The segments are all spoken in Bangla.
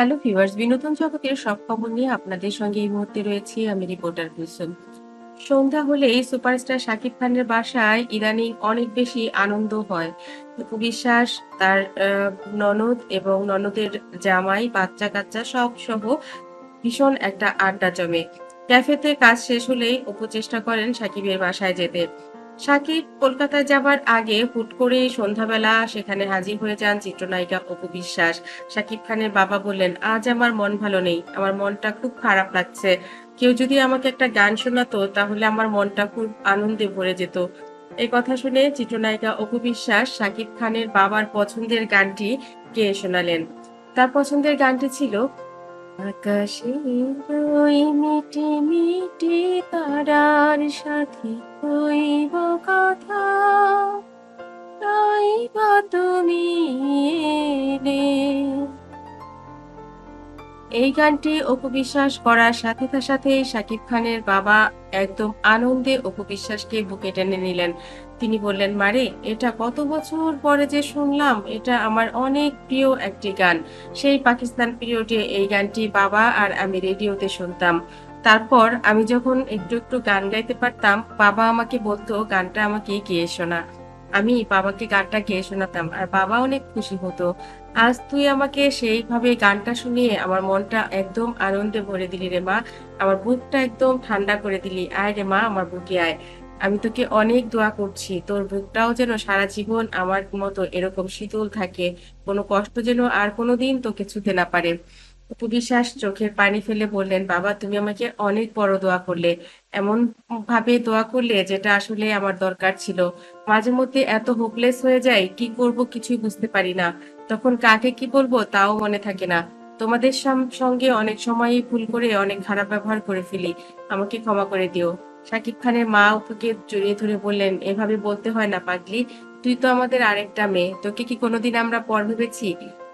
হ্যালো ভিউয়ার্স বিনোদন জগতের সব খবর নিয়ে আপনাদের সঙ্গে এই মুহূর্তে রয়েছি আমি রিপোর্টার কুলসুম সন্ধ্যা হলেই সুপারস্টার শাকিব খানের বাসায় ইদানিং অনেক বেশি আনন্দ হয়। বিশ্বাস, তার ননদ এবং ননদের জামাই বাচ্চা কাচ্চা সব সহ ভীষণ একটা আড্ডা জমে। ক্যাফেতে কাজ শেষ হলেই অপু চেষ্টা করেন সাকিবের বাসায় যেতে। সাকিব কলকাতায় যাবার আগে হুট করে সন্ধ্যাবেলা সেখানে হাজির হয়ে যান চিত্রনায়িকা অপু বিশ্বাস। শাকিব খানের বাবা বললেন, আজ আমার মন ভালো নেই, আমার মনটা খুব খারাপ লাগছে। কেউ যদি আমাকে একটা গান শোনাতো, তাহলে আমার মনটা খুব আনন্দে ভরে যেত। এই কথা শুনে চিত্রনায়িকা অপু বিশ্বাস শাকিব খানের বাবার পছন্দের গানটি গেয়ে শোনালেন। তার পছন্দের গানটি ছিল আকাশে ওই মিটি মিটি তারার সাথে হইব কথা। এই গানটি অপবিশ্বাস করার সাথে সাথে শাকিব খানের বাবা একদম আনন্দে অপবিশ্বাসকে বুকে টেনে নিলেন। তিনি বললেন, মারে, এটা কত বছর পরে যে শুনলাম, এটা আমার অনেক প্রিয় একটি গান। সেই পাকিস্তান পিরিয়ডে এই গানটি বাবা আর আমি রেডিওতে শুনতাম। তারপর আমি যখন একটু একটু গান গাইতে পারতাম, বাবা আমাকে বলতো, গানটা আমাকে গেয়ে শোনা। আমি বাবাকে গানটা গেয়ে শোনাতাম, আর বাবা অনেক খুশি হতো। আজ তুই আমাকে সেইভাবে গানটা শুনিয়ে আমার মনটা একদম আনন্দে ভরে দিলি রে মা। আমার বুকটা একদম ঠান্ডা করে দিলি। আয় রে মা, আমার বুকে আয়। আমি তোকে অনেক দোয়া করছি। তোর বুকটাও যেন সারা জীবন আমার মতো এরকম শীতল থাকে। কোনো কষ্ট যেন আর কোনোদিন তোকে ছুতে না পারে। অপু বিশ্বাস চোখের পানি ফেলে বললেন, বাবা, তুমি আমাকে অনেক বড় দোয়া করলে। এমন ভাবে দোয়া করলে যেটা আসলে আমার দরকার ছিল। মাঝে মধ্যে এত হোপলেস হয়ে যায় কি করব কিছুই বুঝতে পারি না। তখন কাকে কি বলব তাও মনে থাকে না। তোমাদের সঙ্গে অনেক সময়ই ভুল করে, অনেক খারাপ ব্যবহার করে ফেলি। আমাকে ক্ষমা করে দিও। শাকিব খানের মা অপুকে জড়িয়ে ধরে বললেন, এভাবে বলতে হয় না পাগলি। তুই তো আমাদের আরেকটা মেয়ে। তোকে কি কোনোদিন আমরা পর ভেবেছি?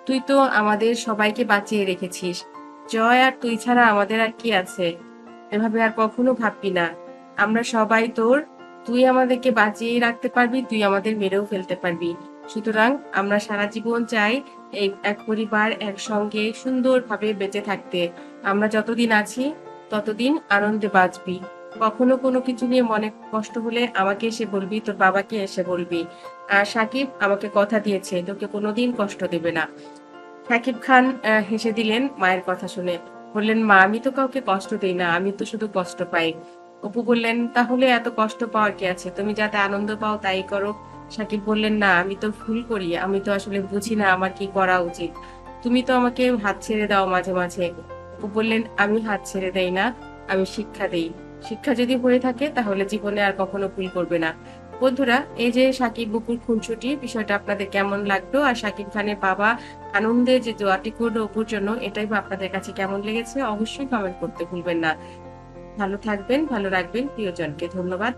তুই তো আমাদের সবাইকে বাঁচিয়ে রেখেছিস। জয় আর তুই ছাড়া আমাদের আর কি আছে? এভাবে আর কখনো ভাববি না। আমরা সবাই তোর, তুই আমাদেরকে বাঁচিয়ে রাখতে পারবি, তুই আমাদের মেরেও ফেলতে পারবি। সুতরাং আমরা সারা জীবন চাই এই এক পরিবার একসঙ্গে সুন্দরভাবে বেঁচে থাকতে। আমরা যতদিন আছি, ততদিন আনন্দে বাঁচবি। কখনো কোনো কিছু নিয়ে মনে কষ্ট হলে আমাকে এসে বলবি, তোর বাবাকে এসে বলবি। আর সাকিব আমাকে কথা দিয়েছে, তোকে কোনোদিন কষ্ট দেবে না। সাকিব খান হেসে দিলেন মায়ের কথা শুনে। বললেন, মা, আমি তো কাউকে কষ্ট দেই না, আমি তো শুধু কষ্ট পাই। অপু বললেন, তাহলে এত কষ্ট পাওয়ার কি আছে? তুমি যাতে আনন্দ পাও তাই করো। সাকিব বললেন, না, আমি তো ভুল করি, আমি তো আসলে বুঝি না আমার কি করা উচিত। তুমি তো আমাকে হাত ছেড়ে দাও মাঝে মাঝে। অপু বললেন, আমি হাত ছেড়ে দেই না, আমি শিক্ষা দেই। শিক্ষা যদি হয়ে থাকে, তাহলে জীবনে আর কখনো ভুল করবে না। বন্ধুরা, এই যে শাকিব বুকুর খুনসুটি, বিষয়টা আপনাদের কেমন লাগল? আর শাকিব খানের বাবা আনন্দে যে দোয়াটি করল অপুর জন্য, এটাই বা আপনাদের কাছে কেমন লেগেছে? অবশ্যই কমেন্ট করতে ভুলবেন না। ভালো থাকবেন, ভালো রাখবেন। প্রিয়জনকে ধন্যবাদ।